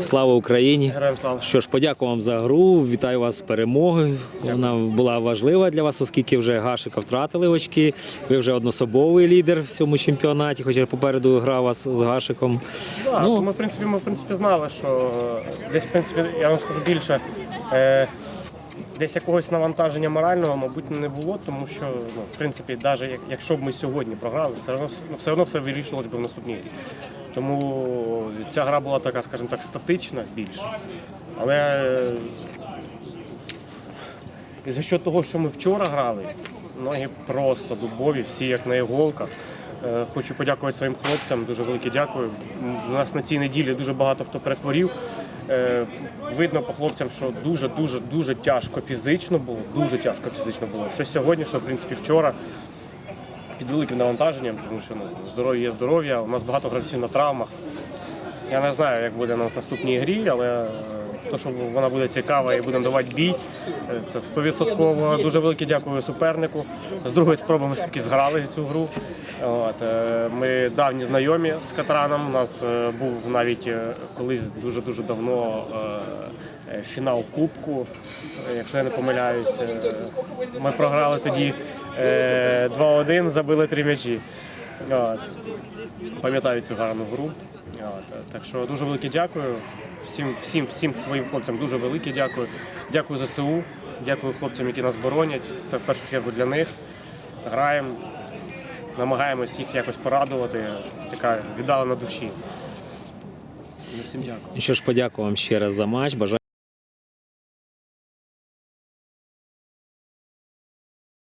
Слава Україні! Героям слава. Що ж, подякую вам за гру. Вітаю вас з перемогою. Вона була важлива для вас, оскільки вже Гашика втратили очки. Ви вже однособовий лідер в цьому чемпіонаті, хоча попереду гра вас з Гашиком. Да, Ну. ми, в принципі, ми в принципі знали, що е, десь, в принципі, я вам скажу більше. Е, Десь якогось навантаження морального, мабуть, не було, тому що, ну, в принципі, навіть якщо б ми сьогодні програли, все одно, все одно все вирішувалось би в наступній грі. Тому ця гра була така, скажімо так, статична більше. Але е, і за що того, що ми вчора грали, ноги просто дубові, всі як на іголках. Е, Хочу подякувати своїм хлопцям, дуже велике дякую. У нас на цій неділі дуже багато хто перехворів. Е, Видно по хлопцям, що дуже дуже дуже тяжко фізично було. Дуже тяжко фізично було. Що сьогодні, що в принципі вчора під великим навантаженням, тому що ну, здоров'я є здоров'я. У нас багато гравців на травмах. Я не знаю, як буде на наступній грі, але е, то, що вона буде цікава і будемо давати бій, е, це 100%. Дуже велике дякую супернику. З другої спроби ми все-таки зграли цю гру. От, е, ми давні знайомі з Катраном. У нас був навіть колись дуже-дуже давно фінал Кубку, е, якщо я не помиляюсь. Е, Ми програли тоді е, 2-1, забили три м'ячі. Пам'ятаю цю гарну гру. От, так що дуже велике дякую. Всім, всім, всім своїм хлопцям дуже велике дякую. Дякую ЗСУ, дякую хлопцям, які нас боронять. Це в першу чергу для них. Граємо, намагаємось їх якось порадувати. Така віддалена душі. Всім дякую. Що ж, подякую вам ще раз за матч. Бажаю